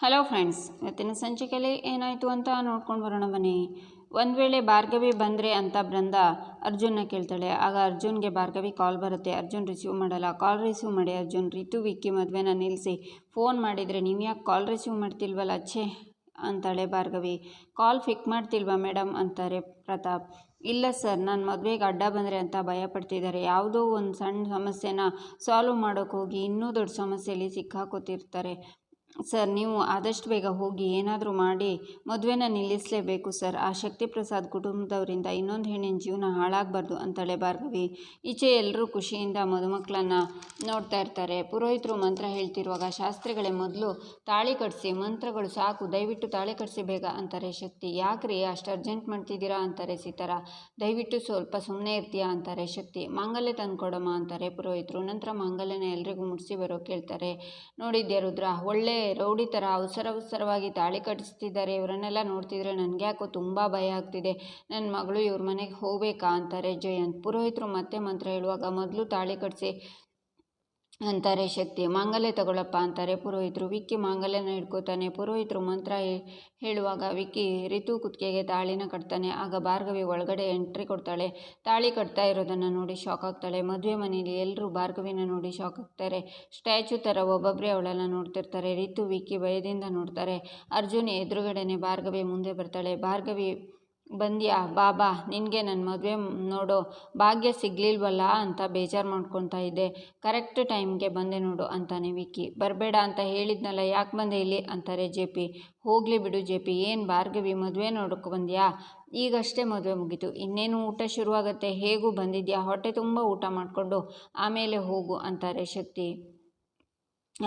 Hello friends, ಇವತ್ತಿನ ಸಂಚಿಕೆಯಲ್ಲಿ ಏನಾಯಿತು ಅಂತ ನೋಡ್ಕೊಂಡು ಬರೋಣ ಬನ್ನಿ. ಒಂದು ವೇಳೆ ಭಾರ್ಗವಿ ಬಂದರೆ ಅಂತ ಬೃಂದ ಅರ್ಜುನ್ನ ಕೇಳ್ತಾಳೆ. ಆಗ ಅರ್ಜುನ್ಗೆ ಭಾರ್ಗವಿ ಕಾಲ್ ಬರುತ್ತೆ. ಅರ್ಜುನ್ ರಿಸೀವ್ ಮಾಡಲ್ಲ. ಕಾಲ್ ರಿಸೀವ್ ಮಾಡಿ ಅರ್ಜುನ್, ರಿತು, ವಿಕ್ಕಿ ಮದುವೆನ ನಿಲ್ಲಿಸಿ ಫೋನ್ ಮಾಡಿದರೆ ನೀವು ಯಾಕೆ ಕಾಲ್ ರಿಸೀವ್ ಮಾಡ್ತಿಲ್ವಲ್ಲ? ಛೇ! ಅಂತಾಳೆ ಭಾರ್ಗವಿ. ಕಾಲ್ ಫಿಕ್ ಮಾಡ್ತಿಲ್ವಾ ಮೇಡಮ್ ಅಂತಾರೆ ಪ್ರತಾಪ್. ಇಲ್ಲ ಸರ್ ನಾನು ಮದುವೆಗೆ ಅಡ್ಡ ಬಂದರೆ ಅಂತ ಭಯಪಡ್ತಿದ್ದಾರೆ ಯಾವುದೋ ಒಂದು ಸಣ್ಣ ಸಮಸ್ಯೆನ ಸಾಲ್ವ್ ಮಾಡೋಕೆ ಹೋಗಿ ಇನ್ನೂ ದೊಡ್ಡ ಸಮಸ್ಯೆಯಲ್ಲಿ ಸಿಕ್ಕಾಕೋತಿರ್ತಾರೆ ಸರ್, ನೀವು ಆದಷ್ಟು ಬೇಗ ಹೋಗಿ ಏನಾದರೂ ಮಾಡಿ ಮದುವೆನ ನಿಲ್ಲಿಸಲೇಬೇಕು ಸರ್. ಆ ಶಕ್ತಿ ಪ್ರಸಾದ್ ಕುಟುಂಬದವರಿಂದ ಇನ್ನೊಂದು ಹೆಣ್ಣಿನ ಜೀವನ ಹಾಳಾಗಬಾರ್ದು ಅಂತಳೆ ಭಾರ್ಗವಿ. ಈಚೆ ಎಲ್ಲರೂ ಖುಷಿಯಿಂದ ಮದುಮಕ್ಕಳನ್ನು ನೋಡ್ತಾ ಇರ್ತಾರೆ. ಪುರೋಹಿತರು ಮಂತ್ರ ಹೇಳ್ತಿರುವಾಗ ಶಾಸ್ತ್ರಿಗಳೇ ಮೊದಲು ತಾಳಿ ಕಟ್ಸಿ, ಮಂತ್ರಗಳು ಸಾಕು, ದಯವಿಟ್ಟು ತಾಳಿ ಕಟ್ಸಿ ಬೇಗ ಅಂತಾರೆ ಶಕ್ತಿ. ಯಾಕ್ರಿ ಅಷ್ಟು ಅರ್ಜೆಂಟ್ ಮಾಡ್ತಿದ್ದೀರಾ ಅಂತಾರೆ ಸೀತಾರ. ದಯವಿಟ್ಟು ಸ್ವಲ್ಪ ಸುಮ್ಮನೆ ಇರ್ತೀಯಾ ಅಂತಾರೆ ಶಕ್ತಿ. ಮಾಂಗಲ್ಯ ತಂದುಕೊಡಮ್ಮ ಅಂತಾರೆ ಪುರೋಹಿತರು. ನಂತರ ಮಾಂಗಲ್ಯನ ಎಲ್ರಿಗೂ ಮುಡಿಸಿ ಬರೋ ಕೇಳ್ತಾರೆ. ನೋಡಿದ್ದೆ ರುದ್ರ, ಒಳ್ಳೆ ರೌಡಿ ಥರ ಅವಸರ ಅವಸರವಾಗಿ ತಾಳಿ ಕಟ್ಟಿಸ್ತಿದ್ದಾರೆ. ಇವರನ್ನೆಲ್ಲ ನೋಡ್ತಿದ್ರೆ ನನಗೆ ಯಾಕೋ ತುಂಬ ಭಯ ಆಗ್ತಿದೆ. ನನ್ನ ಮಗಳು ಇವ್ರ ಮನೆಗೆ ಹೋಗಬೇಕಾ ಅಂತಾರೆ ಜಯಂತ್. ಪುರೋಹಿತರು ಮತ್ತೆ ಮಂತ್ರ ಹೇಳುವಾಗ, ಮೊದಲು ತಾಳಿ ಕಟ್ಟಿಸಿ ಅಂತಾರೆ ಶಕ್ತಿ. ಮಾಂಗಲ್ಯ ತಗೊಳಪ್ಪ ಅಂತಾರೆ ಪುರೋಹಿತರು. ವಿಕ್ಕಿ ಮಾಂಗಲ್ಯನ ಹಿಡ್ಕೋತಾನೆ. ಪುರೋಹಿತರು ಮಂತ್ರ ಹೇಳುವಾಗ ವಿಕ್ಕಿ ರಿತು ಕುತ್ತಿಗೆಗೆ ತಾಳಿನ ಕಟ್ತಾನೆ. ಆಗ ಭಾರ್ಗವಿ ಒಳಗಡೆ ಎಂಟ್ರಿ ಕೊಡ್ತಾಳೆ. ತಾಳಿ ಕಟ್ತಾ ಇರೋದನ್ನು ನೋಡಿ ಶಾಕ್ ಆಗ್ತಾಳೆ. ಮದುವೆ ಮನೆಯಲ್ಲಿ ಎಲ್ಲರೂ ಭಾರ್ಗವಿನ ನೋಡಿ ಶಾಕ್ ಆಗ್ತಾರೆ. ಸ್ಟ್ಯಾಚು ಥರ ಒಬ್ಬೊಬ್ಬರೇ ಅವಳನ್ನು ನೋಡ್ತಿರ್ತಾರೆ. ರಿತು ವಿಕ್ಕಿ ಭಯದಿಂದ ನೋಡ್ತಾರೆ. ಅರ್ಜುನ್ ಎದುರುಗಡೆನೆ ಭಾರ್ಗವಿ ಮುಂದೆ ಬರ್ತಾಳೆ. ಭಾರ್ಗವಿ ಬಂದ್ಯಾ? ಬಾಬಾ ನಿನಗೆ ನನ್ನ ಮದುವೆ ನೋಡು ಭಾಗ್ಯ ಸಿಗ್ಲಿಲ್ವಲ್ಲ ಅಂತ ಬೇಜಾರು ಮಾಡ್ಕೊತಾ ಇದ್ದೆ. ಕರೆಕ್ಟ್ ಟೈಮ್ಗೆ ಬಂದೆ ನೋಡು ಅಂತಾನೆ ವಿಕ್ಕಿ. ಬರಬೇಡ ಅಂತ ಹೇಳಿದ್ನಲ್ಲ, ಯಾಕೆ ಬಂದೆ ಇಲ್ಲಿ? ಅಂತಾರೆ ಜೆ ಪಿ. ಹೋಗಲಿ ಬಿಡು ಜೆ ಪಿ. ಏನು ಭಾರ್ಗವಿ, ಮದುವೆ ನೋಡೋಕೆ ಬಂದ್ಯಾ? ಈಗಷ್ಟೇ ಮದುವೆ ಮುಗೀತು. ಇನ್ನೇನು ಊಟ ಶುರುವಾಗತ್ತೆ? ಹೇಗೂ ಬಂದಿದ್ಯಾ? ಹೊಟ್ಟೆ ತುಂಬ ಊಟ ಮಾಡಿಕೊಂಡು ಆಮೇಲೆ ಹೋಗು ಅಂತಾರೆ ಶಕ್ತಿ.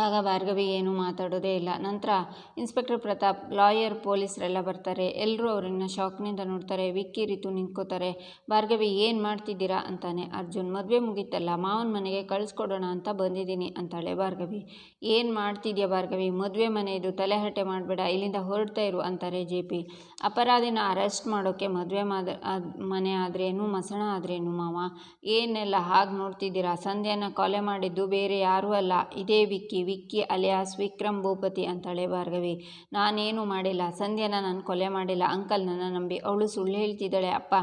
ಆಗ ಭಾರ್ಗವಿ ಏನು ಮಾತಾಡೋದೇ ಇಲ್ಲ. ನಂತರ ಇನ್ಸ್ಪೆಕ್ಟರ್ ಪ್ರತಾಪ್, ಲಾಯರ್ ಪೊಲೀಸರೆಲ್ಲ ಬರ್ತಾರೆ. ಎಲ್ಲರೂ ಅವರನ್ನು ಶಾಕ್ನಿಂದ ನೋಡ್ತಾರೆ, ವಿಕ್ಕಿ ರಿತು ನಿಂತ್ಕೋತಾರೆ. ಭಾರ್ಗವಿ, ಏನು ಮಾಡ್ತಿದ್ದೀರಾ? ಅಂತಾನೆ. ಅರ್ಜುನ್, ಮದುವೆ ಮುಗೀತಲ್ಲ, ಮಾವನ ಮನೆಗೆ ಕಳಿಸ್ಕೊಡೋಣ ಅಂತ ಬಂದಿದ್ದೀನಿ ಅಂತಾಳೆ ಭಾರ್ಗವಿ. ಏನು ಮಾಡ್ತಿದ್ಯಾ ಭಾರ್ಗವಿ? ಮದುವೆ ಮನೆಯದು ತಲೆಹರಟೆ ಮಾಡಬೇಡ, ಇಲ್ಲಿಂದ ಹೊರಡ್ತಾ ಇರು ಅಂತಾರೆ ಜೆ ಪಿ. ಅಪರಾಧಿನ ಅರೆಸ್ಟ್ ಮಾಡೋಕ್ಕೆ ಮದುವೆ ಮಾದ ಮನೆ ಆದ್ರೇನು, ಮಸಣ ಆದ್ರೇನು ಮಾವ? ಏನೆಲ್ಲ ಹಾಗೆ ನೋಡ್ತಿದ್ದೀರಾ? ಸಂಧ್ಯಾನ ಕೊಲೆ ಮಾಡಿದ್ದು ಬೇರೆ ಯಾರೂ ಅಲ್ಲ. ಇದೇ ವಿಕ್ಕಿ. ವಿಕ್ಕಿ ಅಲಿಯಾಸ್ ವಿಕ್ರಮ್ ಭೂಪತಿ ಅಂತಾಳೆ ಭಾರ್ಗವಿ. ನಾನೇನು ಮಾಡಿಲ್ಲ. ಸಂಧ್ಯಾನ ನಾನು ಕೊಲೆ ಮಾಡಿಲ್ಲ. ಅಂಕಲ್ ನನ್ನ ನಂಬಿ ಅವಳು ಸುಳ್ಳು ಹೇಳ್ತಿದ್ದಾಳೆ. ಅಪ್ಪ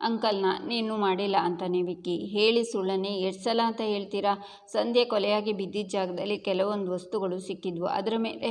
ಅಂಕಲ್ ನೀನು ಮಾಡಿಲ್ಲ ಅಂತಾನೆ ವಿಕ್ಕಿ. ಹೇಳಿ ಸುಳ್ಳನ್ನೇ ಎಷ್ಟು ಸಲ ಅಂತ ಹೇಳ್ತೀರಾ? ಸಂಧ್ಯೆ ಕೊಲೆಯಾಗಿ ಬಿದ್ದಿದ್ದ ಜಾಗದಲ್ಲಿ ಕೆಲವೊಂದು ವಸ್ತುಗಳು ಸಿಕ್ಕಿದ್ವು. ಅದರ ಮೇಲೆ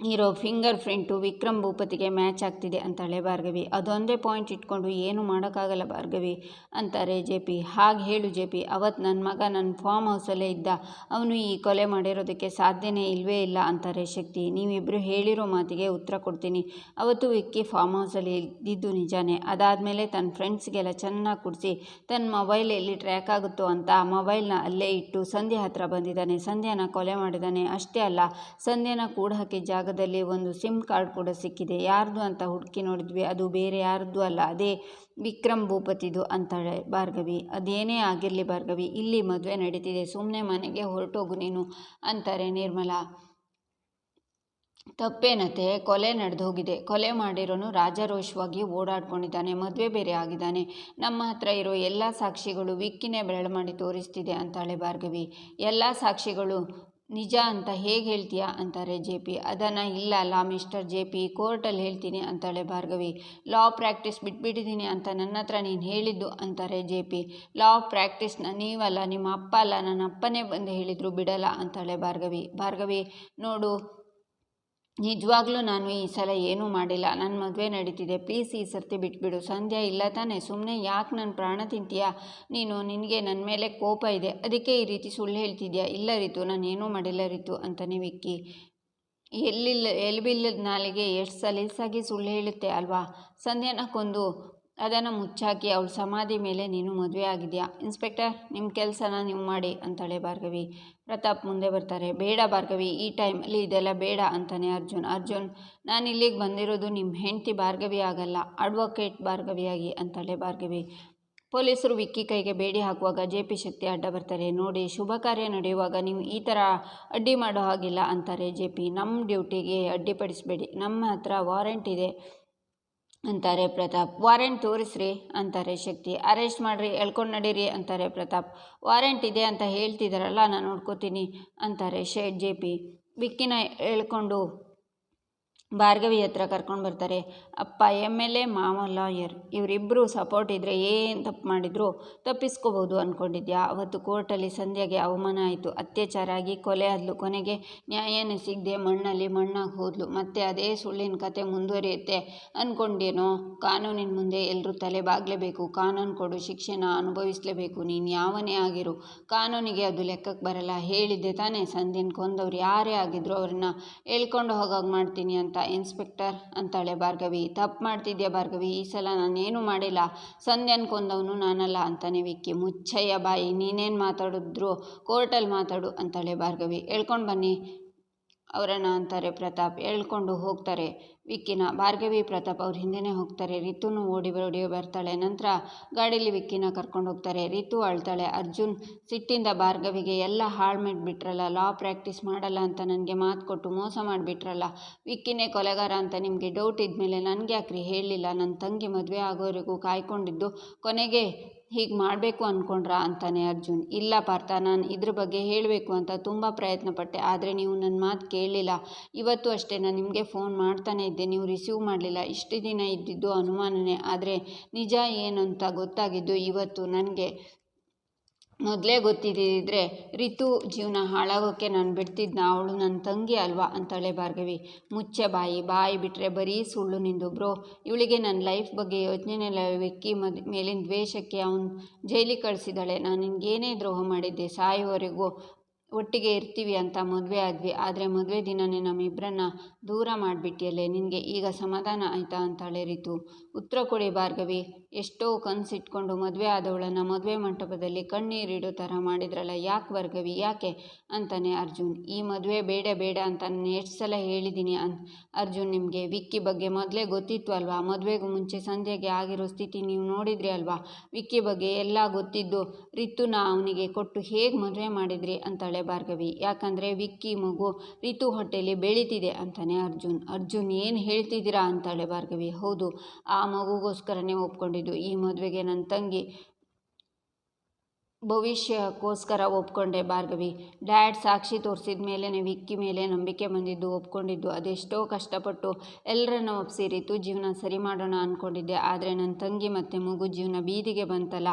ಇರೋ ಫಿಂಗರ್ ಪ್ರಿಂಟು ವಿಕ್ರಮ್ ಭೂಪತಿಗೆ ಮ್ಯಾಚ್ ಆಗ್ತಿದೆ ಅಂತಾಳೆ ಭಾರ್ಗವಿ. ಅದೊಂದೇ ಪಾಯಿಂಟ್ ಇಟ್ಕೊಂಡು ಏನು ಮಾಡೋಕ್ಕಾಗಲ್ಲ ಭಾರ್ಗವಿ ಅಂತಾರೆ ಜೆ ಪಿ. ಹಾಗೆ ಹೇಳು ಜೆ ಪಿ ಅವತ್ತು ನನ್ನ ಮಗ ನನ್ನ ಫಾರ್ಮ್ ಹೌಸಲ್ಲೇ ಇದ್ದ. ಅವನು ಈ ಕೊಲೆ ಮಾಡಿರೋದಕ್ಕೆ ಸಾಧ್ಯನೇ ಇಲ್ಲವೇ ಇಲ್ಲ ಅಂತಾರೆ ಶಕ್ತಿ. ನೀವಿಬ್ಬರು ಹೇಳಿರೋ ಮಾತಿಗೆ ಉತ್ತರ ಕೊಡ್ತೀನಿ. ಅವತ್ತು ವಿಕ್ಕಿ ಫಾರ್ಮ್ ಹೌಸಲ್ಲಿ ಇದ್ದಿದ್ದು ನಿಜಾನೇ. ಅದಾದಮೇಲೆ ತನ್ನ ಫ್ರೆಂಡ್ಸ್ಗೆಲ್ಲ ಚೆನ್ನಾಗಿ ಕುಡಿಸಿ ತನ್ನ ಮೊಬೈಲ್ ಎಲ್ಲಿ ಟ್ರ್ಯಾಕ್ ಆಗುತ್ತೋ ಅಂತ ಆ ಮೊಬೈಲ್ನ ಅಲ್ಲೇ ಇಟ್ಟು ಸಂಧ್ಯಾ ಹತ್ರ ಬಂದಿದ್ದಾನೆ. ಸಂಧ್ಯಾನ ಕೊಲೆ ಮಾಡಿದ್ದಾನೆ ಅಷ್ಟೇ ಅಲ್ಲ, ಸಂಧ್ಯಾನ ಕೂಡ ಹಾಕಿ ಜಾಗ ಜಾಗದಲ್ಲಿ ಒಂದು ಸಿಮ್ ಕಾರ್ಡ್ ಕೂಡ ಸಿಕ್ಕಿದೆ. ಯಾರ್ದು ಅಂತ ಹುಡುಕಿ ನೋಡಿದ್ವಿ. ಅದು ಬೇರೆ ಯಾರ್ದು ಅಲ್ಲ, ಅದೇ ವಿಕ್ರಮ್ ಭೂಪತಿದು ಅಂತಾಳೆ ಭಾರ್ಗವಿ. ಅದೇನೇ ಆಗಿರಲಿ ಭಾರ್ಗವಿ, ಇಲ್ಲಿ ಮದುವೆ ನಡೀತಿದೆ. ಸುಮ್ಮನೆ ಮನೆಗೆ ಹೊರಟೋಗು ನೀನು ಅಂತಾರೆ ನಿರ್ಮಲಾ. ತಪ್ಪೇನತೆ ಕೊಲೆ ನಡೆದು ಹೋಗಿದೆ ಕೊಲೆ ಮಾಡಿರೋನು ರಾಜಾರೋಷವಾಗಿ ಓಡಾಡ್ಕೊಂಡಿದ್ದಾನೆ, ಮದುವೆ ಬೇರೆ ಆಗಿದ್ದಾನೆ. ನಮ್ಮ ಹತ್ರ ಇರೋ ಎಲ್ಲ ಸಾಕ್ಷಿಗಳು ವಿಕ್ಕಿನೇ ಬೆರಳು ಮಾಡಿ ತೋರಿಸ್ತಿದೆ ಅಂತಾಳೆ ಭಾರ್ಗವಿ. ಎಲ್ಲ ಸಾಕ್ಷಿಗಳು ನಿಜ ಅಂತ ಹೇಗೆ ಹೇಳ್ತೀಯಾ ಅಂತಾರೆ ಜೆ ಪಿ. ಅದನ್ನು ಇಲ್ಲ ಅಲ್ಲ ಮಿಸ್ಟರ್ ಜೆ ಪಿ ಕೋರ್ಟಲ್ಲಿ ಹೇಳ್ತೀನಿ ಅಂತಾಳೆ ಭಾರ್ಗವಿ. ಲಾ ಪ್ರಾಕ್ಟೀಸ್ ಬಿಟ್ಬಿಟ್ಟಿದ್ದೀನಿ ಅಂತ ನನ್ನ ಹತ್ರ ನೀನು ಹೇಳಿದ್ದು ಅಂತಾರೆ ಜೆ ಪಿ. ಲಾ ಪ್ರಾಕ್ಟೀಸ್ನ ನೀವಲ್ಲ, ನಿಮ್ಮ ಅಪ್ಪ ಅಲ್ಲ ನನ್ನ ಅಪ್ಪನೇ ಬಂದು ಹೇಳಿದರು ಬಿಡಲ್ಲ ಅಂತಾಳೆ ಭಾರ್ಗವಿ. ಭಾರ್ಗವಿ, ನೋಡು ನಿಜವಾಗ್ಲೂ ನಾನು ಈ ಸಲ ಏನೂ ಮಾಡಿಲ್ಲ. ನನ್ನ ಮದುವೆ ನಡೀತಿದೆ. ಪ್ಲೀಸ್ ಈ ಸರ್ತಿ ಬಿಟ್ಬಿಡು. ಸಂಧ್ಯಾ ಇಲ್ಲ ತಾನೇ. ಸುಮ್ಮನೆ ಯಾಕೆ ನನ್ನ ಪ್ರಾಣ ತಿಂತೀಯಾ? ನೀನು ನಿನಗೆ ನನ್ನ ಮೇಲೆ ಕೋಪ ಇದೆ. ಅದಕ್ಕೆ ಈ ರೀತಿ ಸುಳ್ಳು ಹೇಳ್ತಿದ್ಯಾ? ಇಲ್ಲ ರೀತು, ನಾನು ಏನೂ ಮಾಡಿಲ್ಲ ರೀತು ಅಂತಾನೆ ವಿಕ್ಕಿ ಎಲ್ಲಿಲ್ಲ ಎಲ್ಲಿ ಬಿಲ್ಲದ ನಾಲಿಗೆ ಎಷ್ಟು ಸಲೀಸಾಗಿ ಸುಳ್ಳು ಹೇಳುತ್ತೆ ಅಲ್ವಾ? ಸಂಧ್ಯಾನ ಕೊಂದು ಅದನ್ನು ಮುಚ್ಚಾಕಿ ಅವಳ ಸಮಾಧಿ ಮೇಲೆ ನೀನು ಮದುವೆ ಆಗಿದೆಯಾ? ಇನ್ಸ್ಪೆಕ್ಟರ್, ನಿಮ್ಮ ಕೆಲಸನ ನೀವು ಮಾಡಿ ಅಂತಾಳೆ ಭಾರ್ಗವಿ. ಪ್ರತಾಪ್ ಮುಂದೆ ಬರ್ತಾರೆ. ಬೇಡ ಭಾರ್ಗವಿ, ಈ ಟೈಮಲ್ಲಿ ಇದೆಲ್ಲ ಬೇಡ ಅಂತಾನೆ ಅರ್ಜುನ್. ಅರ್ಜುನ್, ನಾನು ಇಲ್ಲಿಗೆ ಬಂದಿರೋದು ನಿಮ್ಮ ಹೆಂಡತಿ ಭಾರ್ಗವಿ ಆಗಲ್ಲ, ಅಡ್ವೊಕೇಟ್ ಭಾರ್ಗವಿಯಾಗಿ ಅಂತಾಳೆ ಭಾರ್ಗವಿ. ಪೊಲೀಸರು ವಿಕ್ಕಿ ಕೈಗೆ ಬೇಡಿ ಹಾಕುವಾಗ ಜೆ ಪಿ ಶಕ್ತಿ ಅಡ್ಡ ಬರ್ತಾರೆ. ನೋಡಿ, ಶುಭ ಕಾರ್ಯ ನಡೆಯುವಾಗ ನೀವು ಈ ಥರ ಅಡ್ಡಿ ಮಾಡೋ ಹಾಗಿಲ್ಲ ಅಂತಾರೆ ಜೆ ಪಿ. ನಮ್ಮ ಡ್ಯೂಟಿಗೆ ಅಡ್ಡಿಪಡಿಸಬೇಡಿ. ನಮ್ಮ ಹತ್ರ ವಾರೆಂಟ್ ಇದೆ. ಅಂತಾರೆ ಪ್ರತಾಪ್. ವಾರೆಂಟ್ ತೋರಿಸ್ರಿ ಅಂತಾರೆ ಶಕ್ತಿ. ಅರೆಸ್ಟ್ ಮಾಡಿರಿ, ಎಳ್ಕೊಂಡು ನಡೀರಿ ಅಂತಾರೆ ಪ್ರತಾಪ್. ವಾರೆಂಟ್ ಇದೆ ಅಂತ ಹೇಳ್ತಿದ್ದಾರಲ್ಲ ನಾನು ನೋಡ್ಕೋತೀನಿ ಅಂತಾರೆ ಶೇಟ್ ಜೆ ಪಿ. ವಿಕ್ಕಿನ ಎಳ್ಕೊಂಡು ಭಾರ್ಗವಿ ಹತ್ರ ಕರ್ಕೊಂಡು ಬರ್ತಾರೆ. ಅಪ್ಪ, ಎಂ ಎಲ್ ಎ ಮಾವ ಲಾಯರ್ ಇವರಿಬ್ಬರು ಸಪೋರ್ಟ್ ಇದ್ದರೆ ಏನು ತಪ್ಪು ಮಾಡಿದ್ರು ತಪ್ಪಿಸ್ಕೋಬೋದು ಅಂದ್ಕೊಂಡಿದ್ಯಾ ಅವತ್ತು ಕೋರ್ಟಲ್ಲಿ ಸಂಧ್ಯಾಗೆ ಅವಮಾನ ಆಯಿತು. ಅತ್ಯಾಚಾರ ಆಗಿ ಕೊಲೆ ಆದ್ಲು ಕೊನೆಗೆ ನ್ಯಾಯನೇ ಸಿಗದೆ ಮಣ್ಣಲ್ಲಿ ಮಣ್ಣಾಗಿ ಹೋದ್ಲು. ಮತ್ತೆ ಅದೇ ಸುಳ್ಳಿನ ಕತೆ ಮುಂದುವರಿಯುತ್ತೆ ಅಂದ್ಕೊಂಡೇನೋ ಕಾನೂನಿನ ಮುಂದೆ ಎಲ್ಲರೂ ತಲೆ ಬಾಗಲೇಬೇಕು. ಕಾನೂನು ಕೊಡು, ಶಿಕ್ಷೆನ ಅನುಭವಿಸಲೇಬೇಕು. ನೀನು ಯಾವನೇ ಆಗಿರು ಕಾನೂನಿಗೆ ಅದು ಲೆಕ್ಕಕ್ಕೆ ಬರಲ್ಲ. ಹೇಳಿದ್ದೆ ತಾನೇ ಸಂಧ್ಯನ ಕೊಂದವ್ರು. ಯಾರೇ ಆಗಿದ್ರು ಅವ್ರನ್ನ ಹೇಳ್ಕೊಂಡು ಹೋಗಾಗ ಮಾಡ್ತೀನಿ ಅಂತ ಇನ್ಸ್ಪೆಕ್ಟರ್ ಅಂತಾಳೆ ಭಾರ್ಗವಿ, ತಪ್ಪು ಮಾಡ್ತಿದ್ಯಾ ಭಾರ್ಗವಿ? ಈ ಸಲ ನಾನೇನು ಮಾಡಿಲ್ಲ. ಸಂಧ್ಯನ್ ಕೊಂದವನು ನಾನಲ್ಲ ಅಂತಾನೆ ವಿಕ್ಕಿ ಮುಚ್ಚಯ್ಯ ಬಾಯಿ. ನೀನೇನು ಮಾತಾಡಿದ್ರು ಕೋರ್ಟಲ್ಲಿ ಮಾತಾಡು ಅಂತಾಳೆ ಭಾರ್ಗವಿ. ಹೇಳ್ಕೊಂಡು ಬನ್ನಿ. ಅವರನ್ನು ಅಂತಾರೆ ಪ್ರತಾಪ್. ಹೇಳ್ಕೊಂಡು ಹೋಗ್ತಾರೆ. ವಿಕ್ಕಿನ ಭಾರ್ಗವಿ ಪ್ರತಾಪ್ ಅವ್ರ ಹಿಂದೆನೇ ಹೋಗ್ತಾರೆ. ರಿತುನು ಓಡಿ ಓಡಿ ಬರ್ತಾಳೆ. ನಂತರ ಗಾಡೀಲಿ ವಿಕ್ಕಿನ ಕರ್ಕೊಂಡು ಹೋಗ್ತಾರೆ. ರಿತು ಅಳ್ತಾಳೆ. ಅರ್ಜುನ್ ಸಿಟ್ಟಿಂದ ಭಾರ್ಗವಿಗೆ ಎಲ್ಲ ಹಾಳು ಮಾಡಿಬಿಟ್ರಲ್ಲ. ಲಾ ಪ್ರಾಕ್ಟೀಸ್ ಮಾಡಲ್ಲ ಅಂತ ನನಗೆ ಮಾತು ಕೊಟ್ಟು ಮೋಸ ಮಾಡಿಬಿಟ್ರಲ್ಲ. ವಿಕ್ಕಿನೇ ಕೊಲೆಗಾರ ಅಂತ ನಿಮಗೆ ಡೌಟ್ ಇದ್ಮೇಲೆ ನನಗೆ ಯಾಕ್ರಿ ಹೇಳಲಿಲ್ಲ. ನನ್ನ ತಂಗಿ ಮದುವೆ ಆಗೋವರೆಗೂ ಕಾಯ್ಕೊಂಡಿದ್ದು ಕೊನೆಗೆ ಹೀಗೆ ಮಾಡಬೇಕು ಅಂದ್ಕೊಂಡ್ರಾ ಅಂತಾನೆ ಅರ್ಜುನ್. ಇಲ್ಲ ಪಾರ್ಥ, ನಾನು ಇದ್ರ ಬಗ್ಗೆ ಹೇಳಬೇಕು ಅಂತ ತುಂಬ ಪ್ರಯತ್ನ ಪಟ್ಟೆ ಆದರೆ ನೀವು ನನ್ನ ಮಾತು ಕೇಳಲಿಲ್ಲ. ಇವತ್ತು ಅಷ್ಟೇ ನಾನು ನಿಮಗೆ ಫೋನ್ ಮಾಡ್ತಾನೆ ಇದ್ದೆ, ನೀವು ರಿಸೀವ್ ಮಾಡಲಿಲ್ಲ. ಇಷ್ಟು ದಿನ ಇದ್ದಿದ್ದು ಅನುಮಾನನೇ, ಆದರೆ ನಿಜ ಏನು ಅಂತ ಗೊತ್ತಾಗಿದ್ದು ಇವತ್ತು ನನಗೆ. ಮೊದಲೇ ಗೊತ್ತಿದ್ದಿದ್ರೆ, ರಿತು, ಜೀವನ ಹಾಳಾಗೋಕ್ಕೆ ನಾನು ಬಿಡ್ತಿದ್ನ, ಅವಳು ನನ್ನ ತಂಗಿ ಅಲ್ವಾ? ಅಂತಾಳೆ ಭಾರ್ಗವಿ. ಮುಚ್ಚೆ ಬಾಯಿ ಬಾಯಿ ಬಿಟ್ಟರೆ ಬರೀ ಸುಳ್ಳು ನಿಂದು ಬ್ರೋ. ಇವಳಿಗೆ ನನ್ನ ಲೈಫ್ ಬಗ್ಗೆ ಯೋಚನೆನೆಲ್ಲ ವಿಕ್ಕಿ ಮದ್, ಮೇಲಿನ ದ್ವೇಷಕ್ಕೆ ಅವನು ಜೈಲಿಗೆ ಕಳಿಸಿದಾಳೆ. ನಾನು ನಿನಗೇನೇ ದ್ರೋಹ ಮಾಡಿದ್ದೆ. ಸಾಯುವವರೆಗೂ ಒಟ್ಟಿಗೆ ಇರ್ತೀವಿ ಅಂತ ಮದುವೆ ಆದ್ವಿ. ಆದರೆ ಮದುವೆ ದಿನವೇ ನಮ್ಮಿಬ್ಬರನ್ನ ದೂರ ಮಾಡಿಬಿಟ್ಟಿಯಲ್ಲೇ ನಿನಗೆ ಈಗ ಸಮಾಧಾನ ಆಯಿತಾ? ಅಂತಾಳೆ ರಿತು. ಉತ್ತರ ಕೊಡಿ ಭಾರ್ಗವಿ. ಎಷ್ಟೋ ಕನ್ಸಿಟ್ಕೊಂಡು ಮದುವೆ ಆದವಳನ್ನು ಮದುವೆ ಮಂಟಪದಲ್ಲಿ ಕಣ್ಣೀರಿಡೋ ಥರ ಮಾಡಿದ್ರಲ್ಲ, ಯಾಕೆ ಭಾರ್ಗವಿ ಯಾಕೆ? ಅಂತಾನೆ ಅರ್ಜುನ್. ಈ ಮದುವೆ ಬೇಡ ಬೇಡ ಅಂತ ನಾನು ಎಷ್ಟು ಸಲ ಹೇಳಿದ್ದೀನಿ ಅನ್, ಅರ್ಜುನ್ ನಿಮಗೆ. ವಿಕ್ಕಿ ಬಗ್ಗೆ ಮೊದಲೇ ಗೊತ್ತಿತ್ತು ಅಲ್ವಾ ಮದುವೆಗೂ ಮುಂಚೆ ಸಂಧ್ಯೆಗೆ ಆಗಿರೋ ಸ್ಥಿತಿ ನೀವು ನೋಡಿದ್ರಿ ಅಲ್ವಾ? ವಿಕ್ಕಿ ಬಗ್ಗೆ ಎಲ್ಲ ಗೊತ್ತಿದ್ದು, ರಿತುನ ಅವನಿಗೆ ಕೊಟ್ಟು ಹೇಗೆ ಮದುವೆ ಮಾಡಿದ್ರಿ ಅಂತಾಳೆ ಭಾರ್ಗವಿ. ಯಾಕಂದರೆ ವಿಕ್ಕಿ ಮಗು ರಿತು ಹೊಟ್ಟೆಯಲ್ಲಿ ಬೆಳೀತಿದೆ ಅಂತಾನೆ ಅರ್ಜುನ್. ಅರ್ಜುನ್ ಏನು ಹೇಳ್ತಿದ್ದೀರಾ ಅಂತಾಳೆ ಭಾರ್ಗವಿ. ಹೌದು, ಆ ಮಗುಗೋಸ್ಕರನೇ ಒಪ್ಕೊಂಡಿದ್ದು. ಈ ಮದುವೆಗೆ ನನ್ನ ತಂಗಿ ಭವಿಷ್ಯಕ್ಕೋಸ್ಕರ ಒಪ್ಕೊಂಡೆ ಭಾರ್ಗವಿ. ಡ್ಯಾಡ್ ಸಾಕ್ಷಿ ತೋರಿಸಿದ ಮೇಲೇ ವಿಕ್ಕಿ ಮೇಲೆ ನಂಬಿಕೆ ಬಂದಿದ್ದು ಒಪ್ಕೊಂಡಿದ್ದು. ಅದೆಷ್ಟೋ ಕಷ್ಟಪಟ್ಟು ಎಲ್ಲರನ್ನ ಒಪ್ಸಿರಿತು. ಜೀವನ ಸರಿ ಮಾಡೋಣ ಅಂದ್ಕೊಂಡಿದ್ದೆ ಆದರೆ ನನ್ನ ತಂಗಿ ಮತ್ತು ಮಗು ಜೀವನ ಬೀದಿಗೆ ಬಂತಲ್ಲ.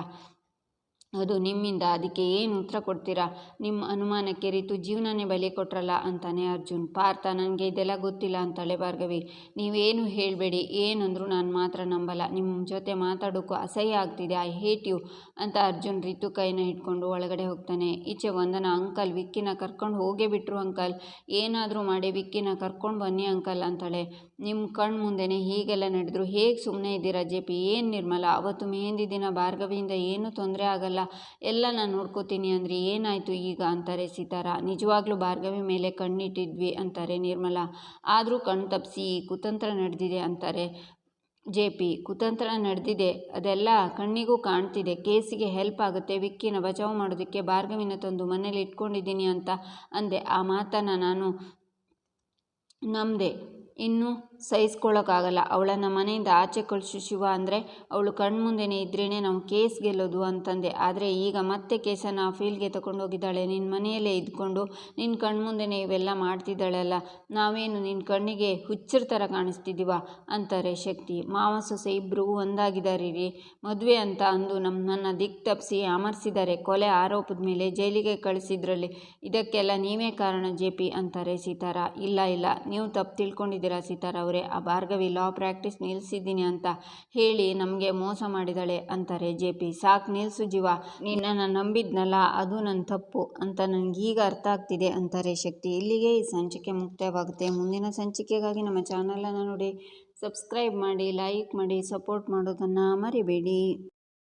ಅದು ನಿಮ್ಮಿಂದ, ಅದಕ್ಕೆ ಏನು ಉತ್ತರ ಕೊಡ್ತೀರಾ? ನಿಮ್ಮ ಅನುಮಾನಕ್ಕೆ ರಿತು ಜೀವನನೇ ಬಲಿ ಕೊಟ್ರಲ್ಲ ಅಂತಾನೆ ಅರ್ಜುನ್. ಪಾರ್ಥ, ನನಗೆ ಇದೆಲ್ಲ ಗೊತ್ತಿಲ್ಲ ಅಂತಾಳೆ ಭಾರ್ಗವಿ. ನೀವೇನು ಹೇಳಬೇಡಿ, ಏನಂದರೂ ನಾನು ಮಾತ್ರ ನಂಬಲ್ಲ. ನಿಮ್ಮ ಜೊತೆ ಮಾತಾಡೋಕ್ಕೂ ಅಸಹ್ಯ ಆಗ್ತಿದೆ ಐ ಹೇಟ್ ಯು ಅಂತ ಅರ್ಜುನ್ ರಿತು ಕೈನ ಇಟ್ಕೊಂಡು ಒಳಗಡೆ ಹೋಗ್ತಾನೆ. ಈಚೆ ವಂದನ, ಅಂಕಲ್, ವಿಕ್ಕಿನ ಕರ್ಕೊಂಡು ಹೋಗೇ ಬಿಟ್ರು ಅಂಕಲ್. ಏನಾದರೂ ಮಾಡಿ ವಿಕ್ಕಿನ ಕರ್ಕೊಂಡು ಬನ್ನಿ ಅಂಕಲ್ ಅಂತಾಳೆ. ನಿಮ್ಮ ಕಣ್ಣು ಮುಂದೆನೇ ಹೀಗೆಲ್ಲ ನಡೆದ್ರು. ಹೇಗೆ ಸುಮ್ಮನೆ ಇದ್ದೀರಾ ಜೆ ಪಿ? ಏನು ನಿರ್ಮಲ? ಅವತ್ತು ಮೆಹಂದಿ ದಿನ, ಭಾರ್ಗವಿಯಿಂದ ಏನೂ ತೊಂದರೆ ಆಗಲ್ಲ. ಎಲ್ಲ ನಾನು ನೋಡ್ಕೋತೀನಿ ಅಂದರೆ. ಏನಾಯಿತು ಈಗ? ಅಂತಾರೆ ಸಿತಾರ. ನಿಜವಾಗ್ಲೂ ಭಾರ್ಗವಿ ಮೇಲೆ ಕಣ್ಣಿಟ್ಟಿದ್ವಿ ಅಂತಾರೆ ನಿರ್ಮಲ. ಆದರೂ ಕಣ್ಣು ತಪ್ಪಿಸಿ ಕುತಂತ್ರ ನಡೆದಿದೆ ಅಂತಾರೆ ಜೆ ಪಿ. ಕುತಂತ್ರ ನಡೆದಿದೆ. ಅದೆಲ್ಲ ಕಣ್ಣಿಗೂ ಕಾಣ್ತಿದೆ. ಕೇಸಿಗೆ ಹೆಲ್ಪ್ ಆಗುತ್ತೆ. ವಿಕ್ಕಿನ ಬಚಾವ್ ಮಾಡೋದಕ್ಕೆ ಭಾರ್ಗವಿನ ತಂದು ಮನೇಲಿ ಇಟ್ಕೊಂಡಿದ್ದೀನಿ ಅಂತ ಅಂದೆ. ಆ ಮಾತನ್ನು ನಾನು ನಂಬದೆ. ಇನ್ನು ಸಹಿಸ್ಕೊಳ್ಳೋಕ್ಕಾಗಲ್ಲ. ಅವಳನ್ನು ಮನೆಯಿಂದ ಆಚೆ ಕಳಿಸು ಶಿವ ಅಂದರೆ, ಅವಳು ಕಣ್ಮುಂದೆನೇ ಇದ್ರೇ ನಾವು ಕೇಸ್ ಗೆಲ್ಲೋದು ಅಂತಂದೆ. ಆದರೆ ಈಗ ಮತ್ತೆ ಕೇಸನ್ನು ಫೀಲ್ಡ್ಗೆ ತಗೊಂಡೋಗಿದ್ದಾಳೆ ನಿನ್ನ ಮನೆಯಲ್ಲೇ ಇದ್ಕೊಂಡು ನಿನ್ನ ಕಣ್ಮುಂದೆನೇ ಇವೆಲ್ಲ ಮಾಡ್ತಿದ್ದಾಳಲ್ಲ. ನಾವೇನು ನಿನ್ನ ಕಣ್ಣಿಗೆ ಹುಚ್ಚರ ಥರ ಕಾಣಿಸ್ತಿದ್ದೀವ? ಅಂತಾರೆ ಶಕ್ತಿ. ಮಾವ ಸೊಸೆ ಇಬ್ಬರು ಒಂದಾಗಿದ್ದಾರೆ ರೀ ಮದುವೆ ಅಂತ ಅಂದು ನಮ್ಮನ್ನು ದಿಕ್ ತಪ್ಪಿಸಿ ಅಮರ್ಸಿದ್ದಾರೆ. ಕೊಲೆ ಆರೋಪದ ಮೇಲೆ ಜೈಲಿಗೆ ಕಳಿಸಿದ್ರಲ್ಲಿ ಇದಕ್ಕೆಲ್ಲ ನೀವೇ ಕಾರಣ ಜೆ ಪಿ ಅಂತಾರೆ ಸೀತಾರ. ಇಲ್ಲ ಇಲ್ಲ, ನೀವು ತಪ್ಪು ತಿಳ್ಕೊಂಡಿದ್ದೀರಾ ಸೀತಾರ ಅವರೇ? ಆ ಭಾರ್ಗವಿ ಲಾ ಪ್ರಾಕ್ಟೀಸ್ ನಿಲ್ಲಿಸಿದ್ದೀನಿ ಅಂತ ಹೇಳಿ ನಮಗೆ ಮೋಸ ಮಾಡಿದಾಳೆ ಅಂತಾರೆ ಜೆ ಪಿ. ಸಾಕು ನಿಲ್ಲಿಸು ಜೀವ, ನಿನ್ನನ್ನು ನಂಬಿದ್ನಲ್ಲ, ಅದು ನನ್ನ ತಪ್ಪು ಅಂತ ನನಗೀಗ ಅರ್ಥ ಆಗ್ತಿದೆ ಅಂತಾರೆ ಶಕ್ತಿ. ಇಲ್ಲಿಗೆ ಈ ಸಂಚಿಕೆ ಮುಕ್ತಾಯವಾಗುತ್ತೆ ಮುಂದಿನ ಸಂಚಿಕೆಗಾಗಿ ನಮ್ಮ ಚಾನಲನ್ನು ನೋಡಿ ಸಬ್ಸ್ಕ್ರೈಬ್ ಮಾಡಿ ಲೈಕ್ ಮಾಡಿ ಸಪೋರ್ಟ್ ಮಾಡೋದನ್ನು ಮರಿಬೇಡಿ.